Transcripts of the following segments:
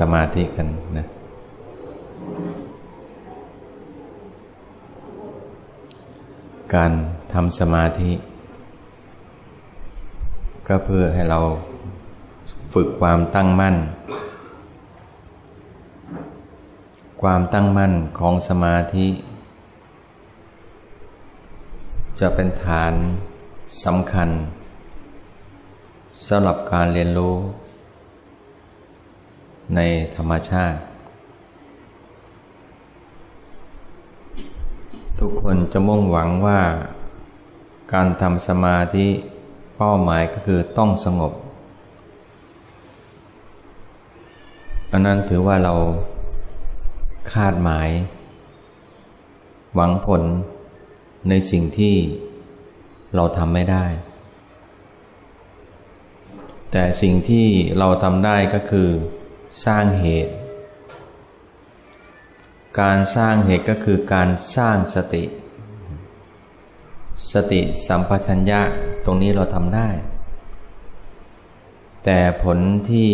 สมาธิกันนะการทำสมาธิ ก็เพื่อให้เราฝึกความตั้งมั่น ความตั้งมั่นของสมาธิ จะเป็นฐานสำคัญสำหรับการเรียนรู้ ในธรรมชาติ ทุกคนจะมุ่งหวังว่า การทำสมาธิเป้าหมายก็คือต้องสงบ อันนั้นถือว่าเราคาดหมาย หวังผลในสิ่งที่เราทำไม่ได้ แต่สิ่งที่เราทำได้ก็คือ สร้างเหตุ การสร้างเหตุก็คือการสร้างสติ สติสัมปชัญญะตรงนี้เราทำได้ แต่ผลที่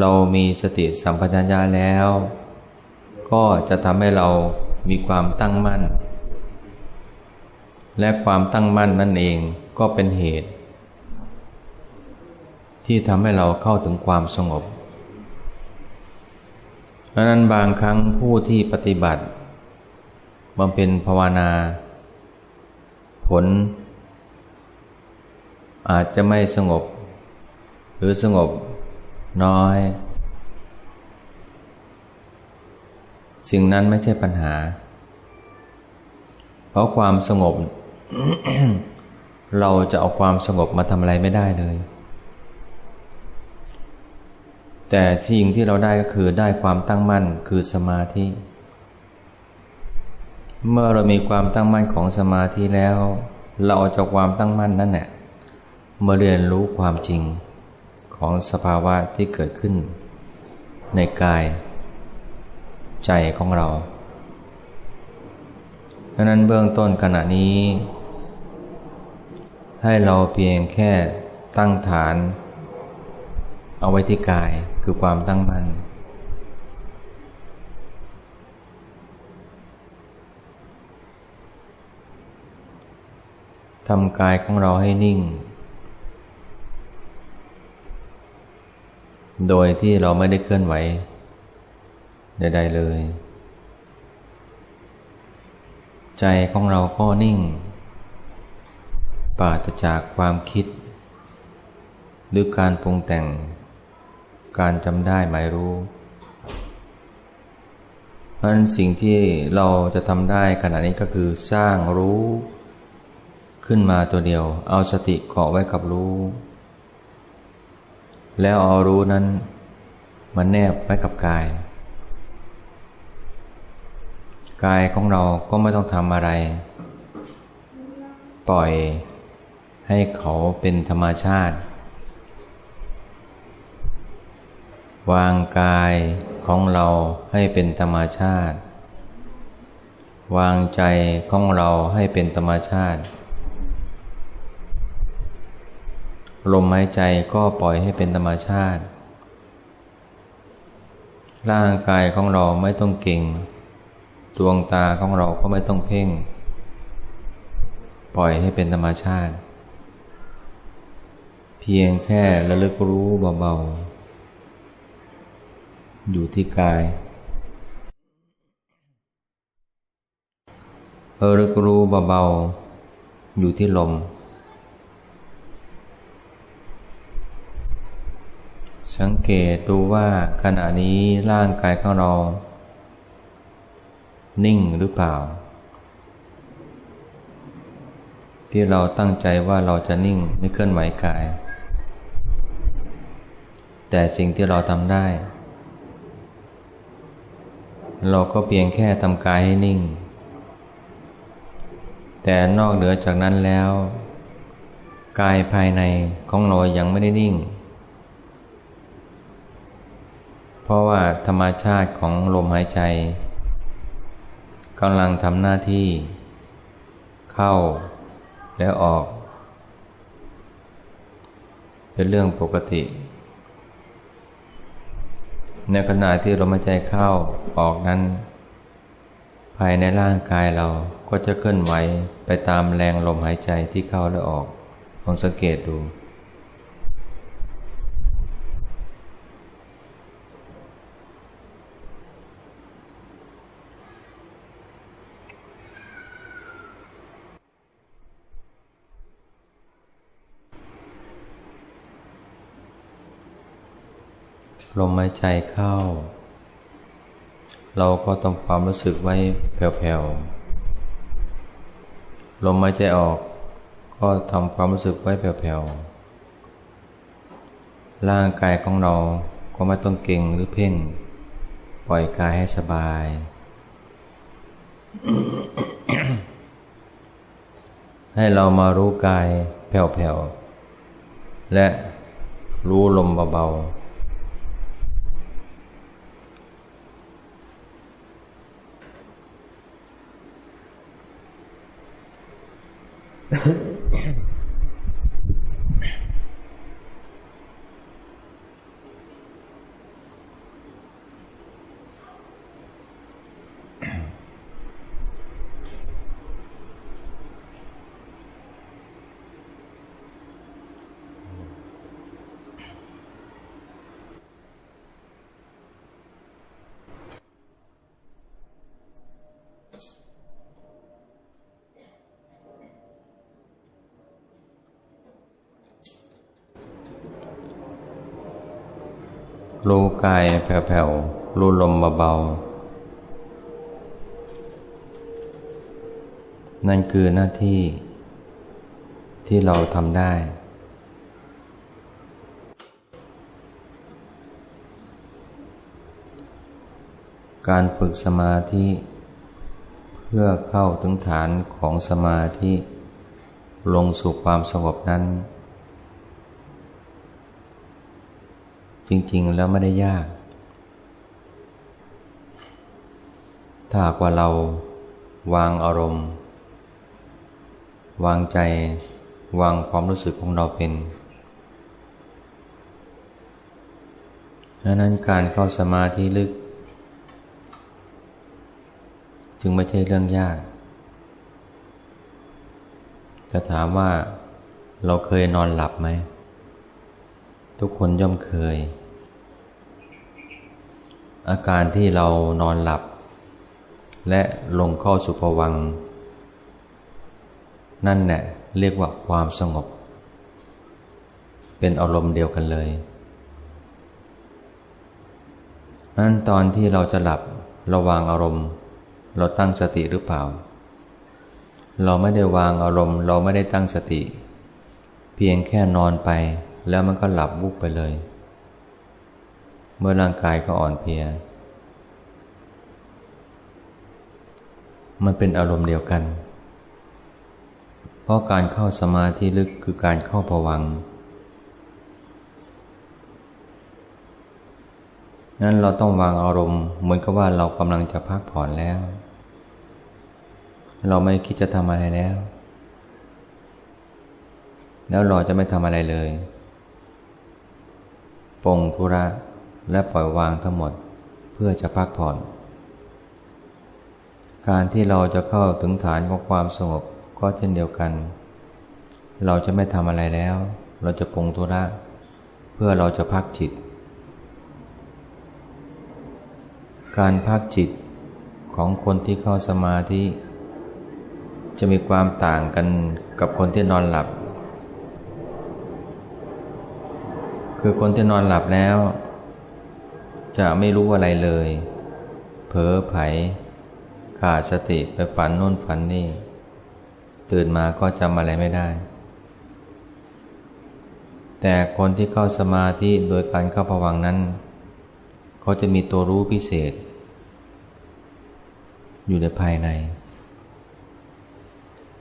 เรามีสติสัมปชัญญะแล้ว ก็จะทำให้เรามีความตั้งมั่น และความตั้งมั่นนั่นเองก็เป็นเหตุ ที่ทำให้เราเข้าถึงความสงบ เพราะนั้นบางครั้งผู้ที่ปฏิบัติบำเพ็ญภาวนา ผล อาจจะไม่สงบ หรือสงบน้อย สิ่งนั้นไม่ใช่ปัญหา เพราะความสงบ เราจะเอาความสงบมาทำอะไรไม่ได้เลย แต่สิ่งที่เราได้ก็คือได้ความตั้งมั่นคือสมาธิ เมื่อเรามีความตั้งมั่นของสมาธิแล้ว เราจะความตั้งมั่นนั่นแหละมาเรียนรู้ความจริงของสภาวะที่เกิดขึ้น ในกาย ใจของเราดังนั้นเบื้องต้นขณะนี้ ให้เราเพียงแค่ตั้งฐาน เอาไว้ที่กาย คือความตั้งมั่นทำกายของเราให้นิ่ง โดยที่เราไม่ได้เคลื่อนไหวใดๆเลย ใจของเราก็นิ่ง ปราศจากความคิด หรือการปรุงแต่ง การจำได้หมายรู้เพราะฉะนั้นสิ่งที่เราจะทำได้ขณะนี้ก็คือสร้างรู้ ขึ้นมาตัวเดียว เอาสติเกาะไว้กับรู้ แล้วเอารู้นั้นมันแนบไว้กับกาย กายของเราก็ไม่ต้องทำอะไร ปล่อยให้เขาเป็นธรรมชาติ วางกายของเราให้เป็นธรรมชาติ วางใจของเราให้เป็นธรรมชาติ ลมหายใจก็ปล่อยให้เป็นธรรมชาติ ร่างกายของเราไม่ต้องเก่ง ดวงตาของเราก็ไม่ต้องเพ่ง ปล่อยให้เป็นธรรมชาติ เพียงแค่ระลึกรู้เบาๆ อยู่ที่กายเอรึกรู้เบาๆ อยู่ที่ลม สังเกตดูว่าขณะนี้ร่างกายของเรา นิ่งหรือเปล่า ที่เราตั้งใจว่าเราจะนิ่งไม่เคลื่อนไหวกาย แต่สิ่งที่เราทำได้ เราก็เพียงแค่ทำกายให้นิ่ง แต่นอกเหนือจากนั้นแล้ว กายภายในของเรายังไม่ได้นิ่ง เพราะว่าธรรมชาติของลมหายใจกำลังทำหน้าที่ เข้าและออก เป็นเรื่องปกติ ในขณะที่ลมหายใจเข้าออกนั้น ภายในร่างกายเราก็จะเคลื่อนไหวไปตามแรงลมหายใจที่เข้าและออกลองสังเกตดู ลมหายใจเข้า เราก็ทำความรู้สึกไว้แผ่วๆ ลมหายใจออก ก็ทำความรู้สึกไว้แผ่วๆ ร่างกายของเราก็ไม่ต้องเก่งหรือเพ่ง ปล่อยกายให้สบาย ให้เรามารู้กายแผ่วๆ และรู้ลมเบาๆ รู้ กายแผ่วๆรู้ลมเบาๆ นั่นคือหน้าที่ที่เราทำได้ การฝึกสมาธิ เพื่อเข้าถึงฐานของสมาธิ ลงสู่ความสงบนั้น จริง ๆ แล้วไม่ได้ยาก ถ้าหากว่าเราวางอารมณ์ วางใจ วางความรู้สึกของเราเป็นดังนั้นการเข้าสมาธิลึก จึงไม่ใช่เรื่องยาก จะถามว่าเราเคยนอนหลับไหม ทุกคนย่อมเคย อาการที่เรานอนหลับ และลงเข้าสุภวัง นั่นแหละเรียกว่าความสงบ เป็นอารมณ์เดียวกันเลยนั้นตอนที่เราจะหลับเราวางอารมณ์ เราตั้งสติหรือเปล่า เราไม่ได้วางอารมณ์ เราไม่ได้ตั้งสติ เพียงแค่นอนไป แล้วมันก็หลับวุบไปเลย เมื่อร่างกายก็อ่อนเพลีย มันเป็นอารมณ์เดียวกัน เพราะการเข้าสมาธิลึกคือการเข้าผวังนั้นเราต้องวางอารมณ์เหมือนกับว่าเรากำลังจะพักผ่อนแล้ว เราไม่คิดจะทำอะไรแล้ว แล้วเราจะไม่ทำอะไรเลย ปงธุระ และปล่อยวางทั้งหมดเพื่อจะพักผ่อน การที่เราจะเข้าถึงฐานของความสงบก็เช่นเดียวกัน เราจะไม่ทำอะไรแล้ว เราจะปงธุระ เพื่อเราจะพักจิต การพักจิตของคนที่เข้าสมาธิจะมีความต่างกันกับคนที่นอนหลับ คือคนที่นอนหลับแล้ว จะไม่รู้อะไรเลย เผลอไผขาดสติไปฝันนู่นฝันนี่ ตื่นมาก็จำอะไรไม่ได้ แต่คนที่เข้าสมาธิโดยการเข้าผวังนั้น เขาจะมีตัวรู้พิเศษ อยู่ในภายใน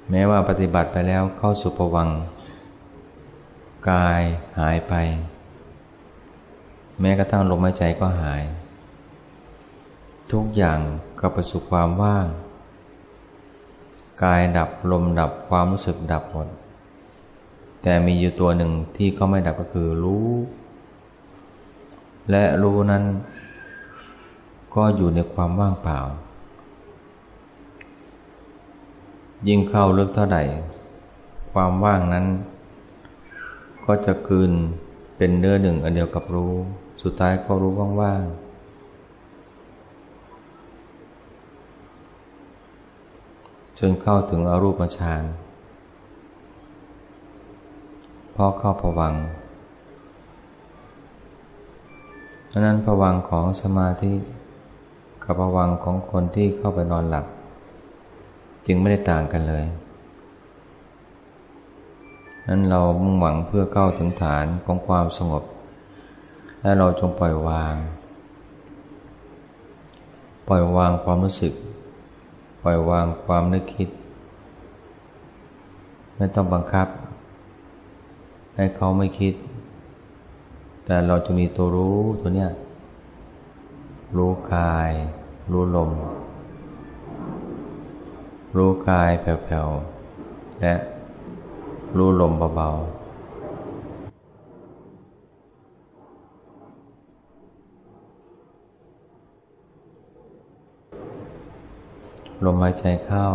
แม้ว่าปฏิบัติไปแล้วเข้าสุภวังกายหายไป แม้กระทั่งลมหายใจก็หาย ทุกอย่างก็ประสบความว่าง กายดับลมดับความรู้สึกดับหมด แต่มีอยู่ตัวหนึ่งที่ก็ไม่ดับก็คือรู้ และรู้นั้น ก็อยู่ในความว่างเปล่า ยิ่งเข้าลึกเท่าใดความว่างนั้น ก็จะคืนเป็นเนื้อหนึ่งอันเดียวกับรู้ สุดท้ายก็รู้ว่างๆจนเข้าถึงอรูปฌานพอเข้าผวังดังนั้นผวังของสมาธิกับผวังของคนที่เข้าไปนอนหลับ จึงไม่ได้ต่างกันเลยนั้นเรามุ่งหวังเพื่อเข้าถึงฐานของความสงบ และเราจงปล่อยวาง ปล่อยวางความรู้สึก ปล่อยวางความนึกคิด ไม่ต้องบังคับ ให้เขาไม่คิด แต่เราจะมีตัวรู้ตัวเนี้ยรู้กาย รู้ลม รู้กายแผ่วๆและรู้ลมเบาๆ ลมหายใจเข้า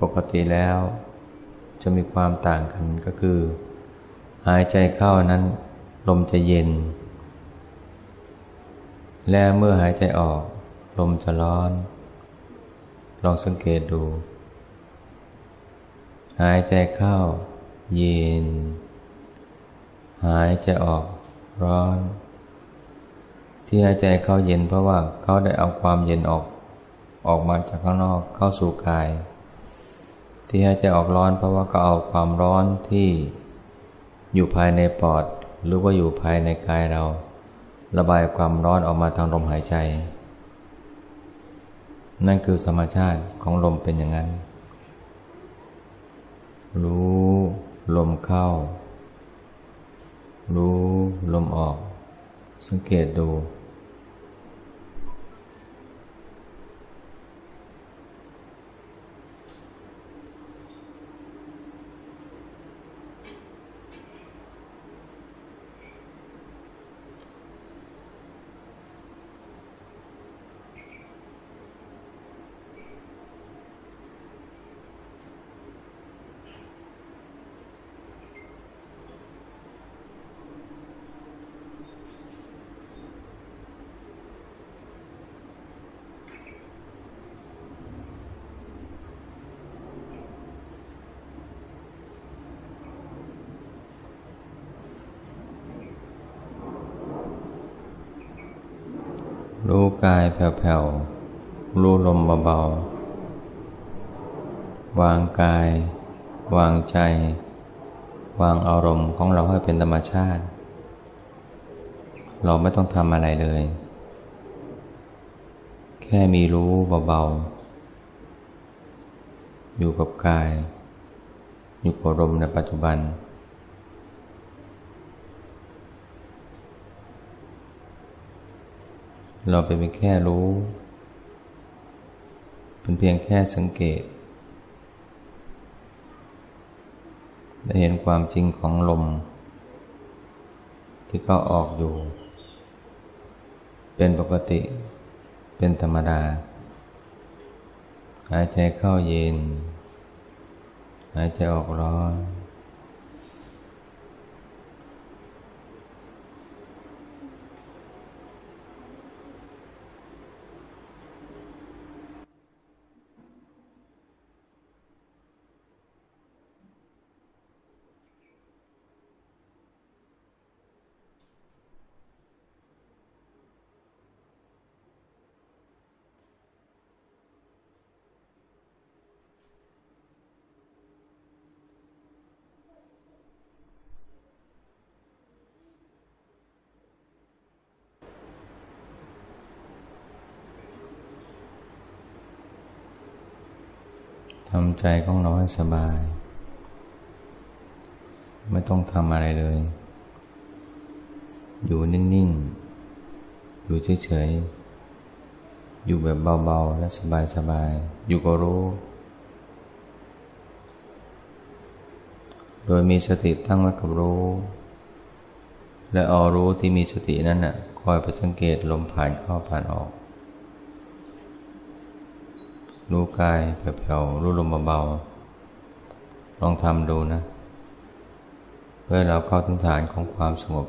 ปกติแล้ว จะมีความต่างกันก็คือ หายใจเข้านั้น ลมจะเย็น และเมื่อหายใจออก ลมจะร้อน ลองสังเกตดู หายใจเข้า เย็น หายใจออกร้อนที่หายใจเข้าเย็นเพราะว่าเขาได้เอาความเย็นออก ออกมาจากข้างนอกเข้าสู่กาย ที่หายใจออกร้อนเพราะว่าเขาเอาความร้อนที่อยู่ภายในปอด หรือว่าอยู่ภายในกายเรา ระบายความร้อนออกมาทางลมหายใจ นั่นคือธรรมชาติของลมเป็นอย่างนั้น รู้ลมเข้า รู้ลมออก สังเกตดูรู้กายแผ่วๆ รู้ลมเบาๆ วางกาย วางใจ วางอารมณ์ของเราให้เป็นธรรมชาติ เราไม่ต้องทำอะไรเลย แค่มีรู้เบาๆ อยู่กับกาย อยู่กับลมในปัจจุบันเราเป็นแค่รู้ เป็นเพียงแค่สังเกต ได้เห็นความจริงของลม ที่ก็ออกอยู่ เป็นปกติ เป็นธรรมดา หายใจเข้าเย็น หายใจออกร้อนำใจของเราให้สบาย ไม่ต้องทำอะไรเลย อยู่นิ่งๆ อยู่เฉยๆ อยู่แบบเบาๆ และสบายๆ อยู่ก็รู้ โดยมีสติตั้งไว้กับรู้ และเอารู้ที่มีสตินั้นน่ะคอยไปสังเกตลมผ่านเข้าผ่านออก รู้กายแผ่วๆรู้ลมเบาๆลองทำดูนะ เพื่อเราเข้าถึงฐานของความสงบ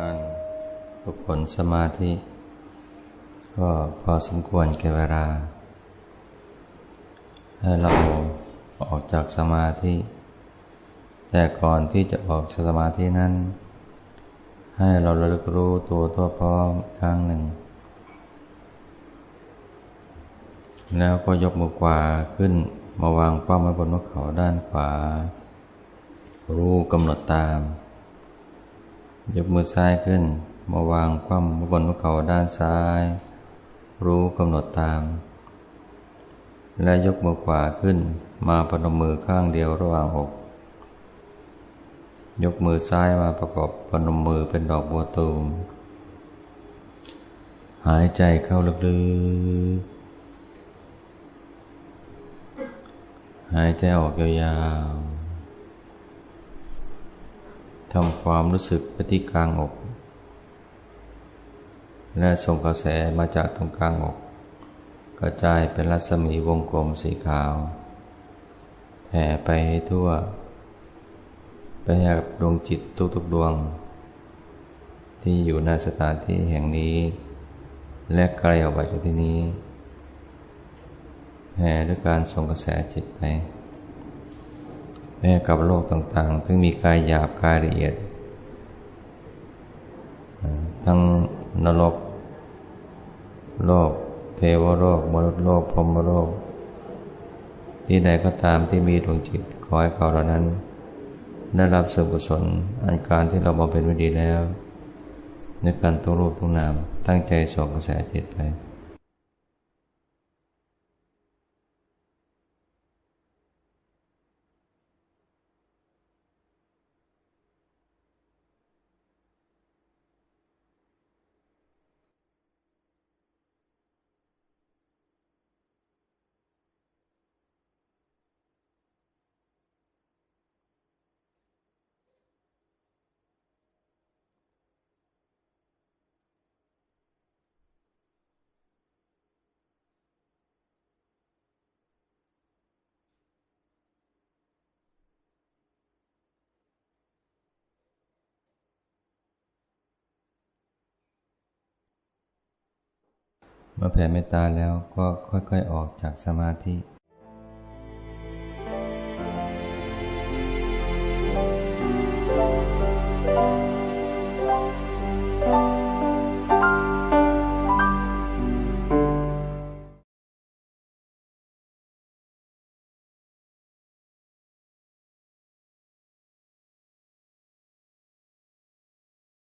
ารฝึกฝนสมาธิ ก็พอสมควรแก่เวลา ให้เราออกจากสมาธิ แต่ก่อนที่จะออกจากสมาธินั้น ให้เราระลึกรู้ตัวตัวพร้อมครั้งหนึ่ง แล้วก็ยกมือขวาขึ้นมาวางคว้าไว้บนหัวเข่าด้านขวา รู้กำหนดตาม ยกมือซ้ายขึ้น มาวางคว่ำบนหัวเข่าด้านซ้าย รู้กำหนดตาม และยกมือขวาขึ้น มาพนมมือข้างเดียวระหว่างอก ยกมือซ้ายมาประกอบพนมมือเป็นดอกบัวตูม หายใจเข้าลึกๆ หายใจออกยาวๆ ทำความรู้สึกไปที่กลางอก และส่งกระแสมาจากตรงกลางอก กระจายเป็นรัศมีวงกลมสีขาว แผ่ไปให้ทั่ว ไปให้กับดวงจิตทุกๆดวง ที่อยู่ในสถานที่แห่งนี้ และไกลออกไปจากที่นี้แผ่ด้วยการส่งกระแสจิตไป แผ่กับโลกต่างๆทั้งมีกายหยาบกายละเอียด ทั้งนรก โลก เทวโลกมนุษย์โลกพรหมโลก ที่ใดก็ตามที่มีดวงจิตขอให้เขาเหล่านั้นได้รับส่วนกุศลอันการที่เราบำเพ็ญไว้ดีแล้ว ในการตัวรูปทุกนามตั้งใจส่งกระแสจิตไป เมื่อแผ่เมตตาแล้วก็ค่อยๆออกจากสมาธิ